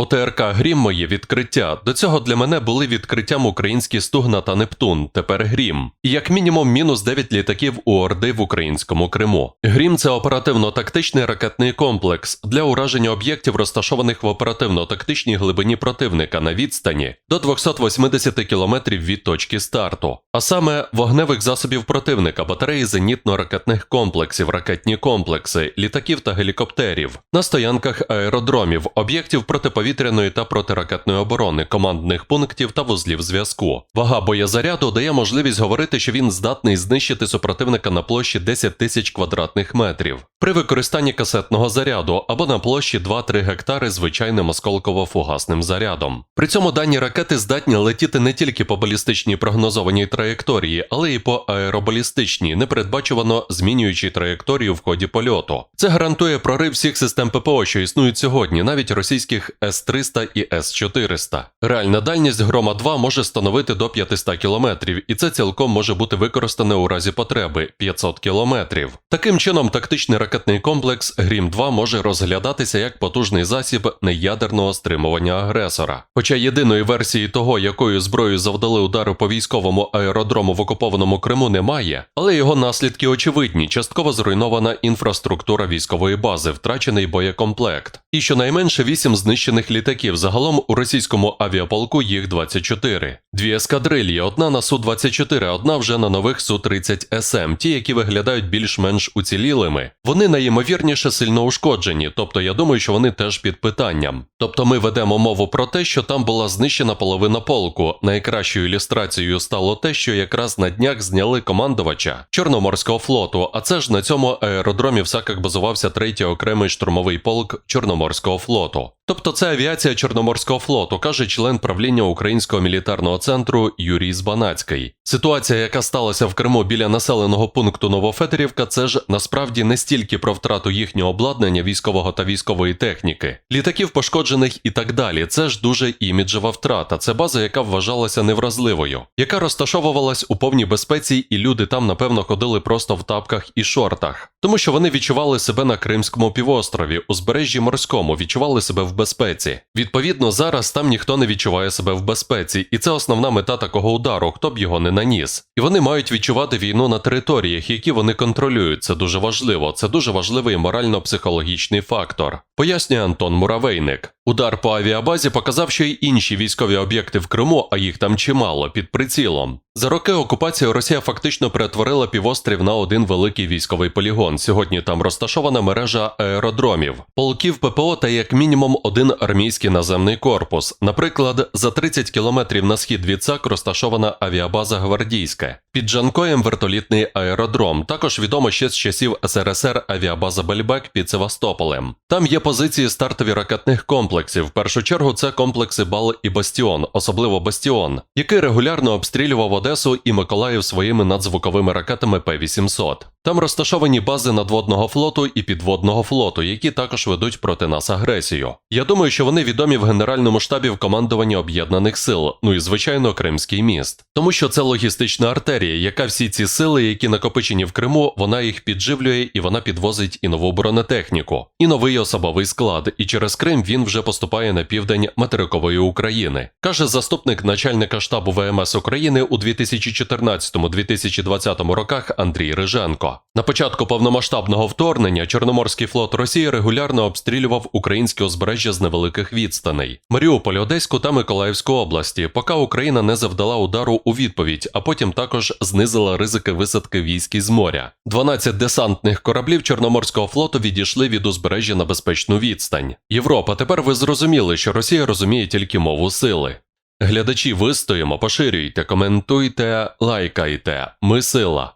ОТРК Грім моє відкриття. До цього для мене були відкриттям українські Стугна та Нептун, тепер Грім. І як мінімум мінус 9 літаків у Орди в українському Криму. Грім це оперативно-тактичний ракетний комплекс для ураження об'єктів, розташованих в оперативно-тактичній глибині противника на відстані до 280 км від точки старту, а саме вогневих засобів противника, батареї зенітно-ракетних комплексів, ракетні комплекси, літаків та гелікоптерів, на стоянках аеродромів, об'єктів протиповітряної та протиракетної оборони, командних пунктів та вузлів зв'язку. Вага боєзаряду дає можливість говорити, що він здатний знищити супротивника на площі 10 тисяч квадратних метрів при використанні касетного заряду або на площі 2-3 гектари звичайним осколково-фугасним зарядом. При цьому дані ракети здатні летіти не тільки по балістичній прогнозованій траєкторії, але й по аеробалістичній, непередбачувано змінюючій траєкторію в ході польоту. Це гарантує прорив всіх систем ППО, що існують сьогодні, навіть російських С-300 і С-400. Реальна дальність Грома 2 може становити до 500 км, і це цілком може бути використане у разі потреби 500 км. Таким чином, тактичний ракетний комплекс Грім 2 може розглядатися як потужний засіб неядерного стримування агресора. Хоча єдиної версії того, якою зброєю завдали удару по військовому аеродрому в окупованому Криму, немає, але його наслідки очевидні: частково зруйнована інфраструктура військової бази, втрачений боєкомплект, і щонайменше 8 знищених літаків. Загалом у російському авіаполку їх 24. Дві ескадрильї, одна на Су-24, одна вже на нових Су-30 СМ, ті, які виглядають більш-менш уцілілими. Вони найімовірніше сильно ушкоджені, тобто я думаю, що вони теж під питанням. Тобто ми ведемо мову про те, що там була знищена половина полку. Найкращою ілюстрацією стало те, що якраз на днях зняли командувача Чорноморського флоту, а це ж на цьому аеродромі в Саках базувався третій окремий штурмовий полк Чорноморського флоту. Тобто це авіація Чорноморського флоту, каже член правління Українського мілітарного центру Юрій Збанацький. Ситуація, яка сталася в Криму біля населеного пункту Новофетерівка, це ж насправді не стільки про втрату їхнього обладнання військового та військової техніки, літаків пошкоджених і так далі. Це ж дуже іміджева втрата. Це база, яка вважалася невразливою, яка розташовувалась у повній безпеці, і люди там, напевно, ходили просто в тапках і шортах, тому що вони відчували себе на Кримському півострові, узбережжі морському, відчували себе в безпеці. Відповідно, зараз там ніхто не відчуває себе в безпеці, і це основна мета такого удару, хто б його не наніс. І вони мають відчувати війну на територіях, які вони контролюють. Це дуже важливо. Це дуже важливий морально-психологічний фактор. Пояснює Антон Муравейник. Удар по авіабазі показав, що й інші військові об'єкти в Криму, а їх там чимало, під прицілом. За роки окупації Росія фактично перетворила півострів на один великий військовий полігон. Сьогодні там розташована мережа аеродромів, полків ППО та як мінімум один армійський наземний корпус. Наприклад, за 30 кілометрів на схід від САК розташована авіабаза Гвардійська. Під Джанкоєм вертолітний аеродром. Також відомо ще з часів СРСР авіабаза Бельбек під Севастополем. Там є позиції стартові ракетних комплексів. В першу чергу це комплекси Бал і Бастіон, особливо Бастіон, який регулярно обстрілював Одесу і Миколаїв своїми надзвуковими ракетами П-800. Там розташовані бази надводного флоту і підводного флоту, які також ведуть проти нас агресію. Я думаю, що вони відомі в Генеральному штабі в командуванні об'єднаних сил, ну і звичайно Кримський міст, тому що це логістична артерія, яка всі ці сили, які накопичені в Криму, вона їх підживлює і вона підвозить і нову бронетехніку, і новий особовий склад. І через Крим він вже поступає на південь материкової України, каже заступник начальника штабу ВМС України у 2014-2020 роках Андрій Риженко. На початку повномасштабного вторгнення Чорноморський флот Росії регулярно обстрілював українське узбережжя з невеликих відстаней Маріуполь, Одеську та Миколаївську області, поки Україна не завдала удару у відповідь, а потім також знизила ризики висадки військ із моря. 12 десантних кораблів Чорноморського флоту відійшли від узбережжя на безпечну відстань. Європа, тепер ви зрозуміли, що Росія розуміє тільки мову сили. Глядачі, вистоїмо, поширюйте, коментуйте, лайкайте. Ми сила.